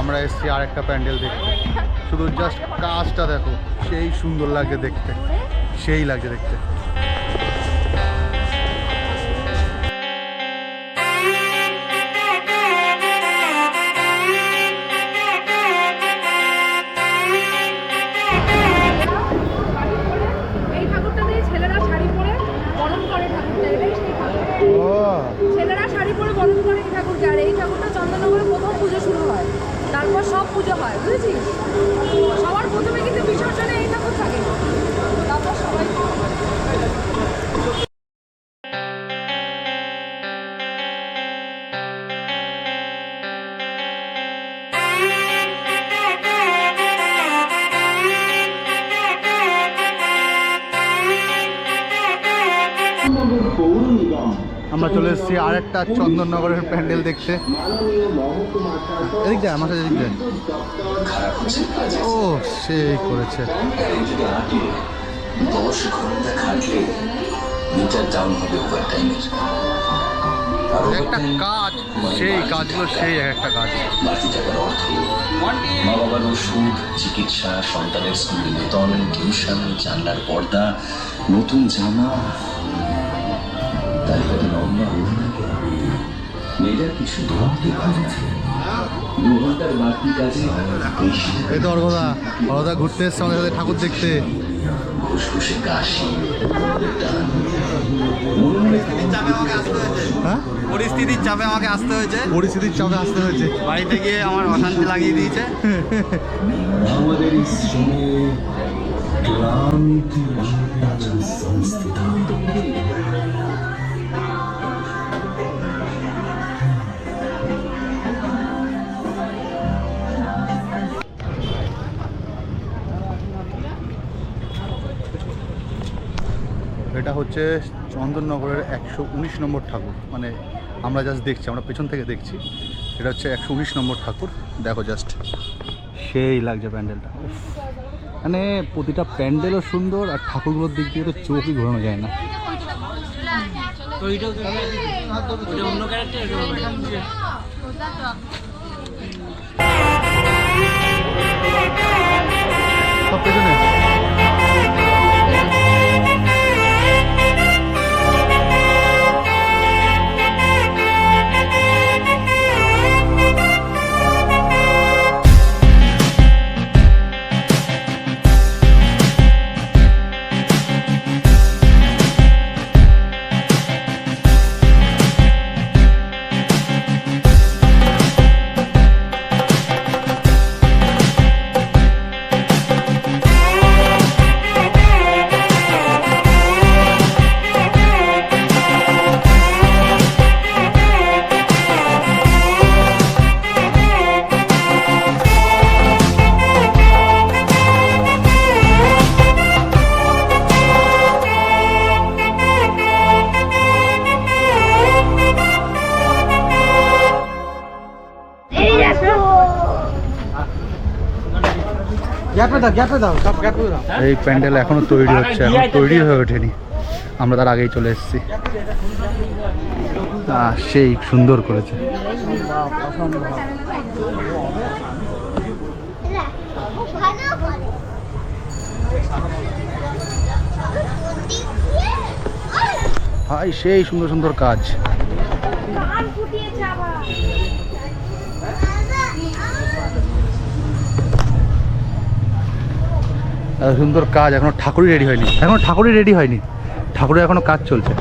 আমরা এসছি আর একটা প্যান্ডেল দেখতে। শুধু জাস্ট কাজটা দেখো, সেই সুন্দর লাগছে দেখতে। সেই লাগছে দেখতে। বুঝেছিস সবার প্রথমে কিন্তু বিসর্জনে এই ঠাকুর থাকে। তারপর সবাই আমরা চলে এসেছি আর একটা চন্দননগরের প্যান্ডেল দেখতে। এদিক যায় আমার সাথে এদিক যায় ও, সেই করেছে। দশ ঘণ্টা খাটলে মিটার ডাউন একটা কাজ, সেই কাজগুলো সেই একটা কাজ। মা বাবার ওষুধ, চিকিৎসা, সন্তানের স্কুল বেতন, টিউশন, জানলার পর্দা, নতুন জামা লম্বা অভিনয় করে মেয়েটার কিছু ভাবতে পারেছে দু ঘণ্টার বাড়তি কাজে এই তো অর্ঘদা অর্ঘদা ঘুরতে এসছে আমাদের সাথে ঠাকুর দেখতে। কাশি হ্যাঁ? পরিস্থিতির চাপে আমাকে আসতে হয়েছে। পরিস্থিতির চাপে আসতে হয়েছে। বাড়িতে গিয়ে আমার অশান্তি লাগিয়ে দিয়েছে। আমাদের শ্রমে ক্লান্তি সংস্থিত। এটা হচ্ছে চন্দননগরের একশো উনিশ নম্বর ঠাকুর। মানে আমরা জাস্ট দেখছি আমরা পেছন থেকে দেখছি। এটা হচ্ছে একশো উনিশ নম্বর ঠাকুর। দেখো জাস্ট সেই লাগছে প্যান্ডেলটা। মানে প্রতিটা প্যান্ডেলও সুন্দর আর ঠাকুরগুলোর দিক দিয়ে তো চোখই ঘোরানো যায় না। সব পেছনে? এই প্যান্ডেল এখনও তৈরি হচ্ছে, এখন তৈরি হয়ে ওঠেনি। আমরা তার আগেই চলে এসেছি। সেই সুন্দর করেছে। ভাই, সেই সুন্দর সুন্দর কাজ। সুন্দর কাজ, এখনও ঠাকুরই রেডি হয়নি। এখনও ঠাকুরই রেডি হয়নি। ঠাকুরের এখনও কাজ চলছে।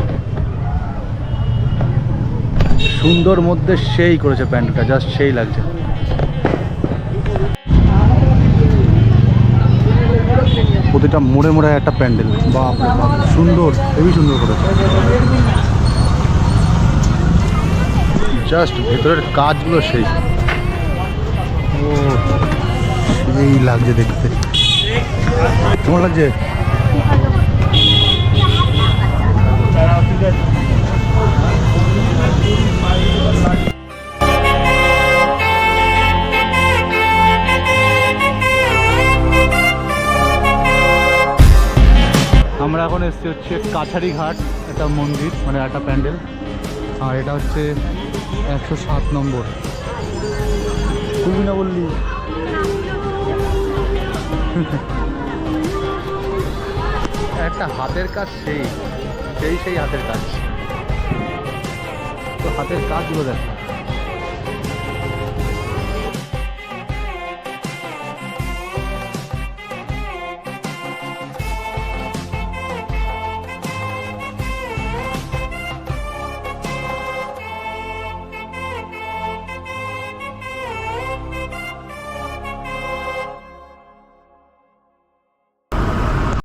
সুন্দর মধ্যে সেই করেছে প্যান্টটা জাস্ট সেই লাগছে। প্রতিটা মোড়ে মোড়ে একটা প্যান্ডেল বাপ, সুন্দর হেবি সুন্দর করেছে। জাস্ট ভেতরের কাজগুলো সেই। ও, সেই লাগছে দেখতে। কেমন লাগছে? আমরা এখন এসেছি হচ্ছে কাছারি ঘাট একটা মন্দির মানে একটা প্যান্ডেল। আর এটা হচ্ছে একশো সাত নম্বর। তুমি না বললি একটা হাতের কাজ সেই সেই সেই হাতের কাজ। তো হাতের কাজগুলো দেখ।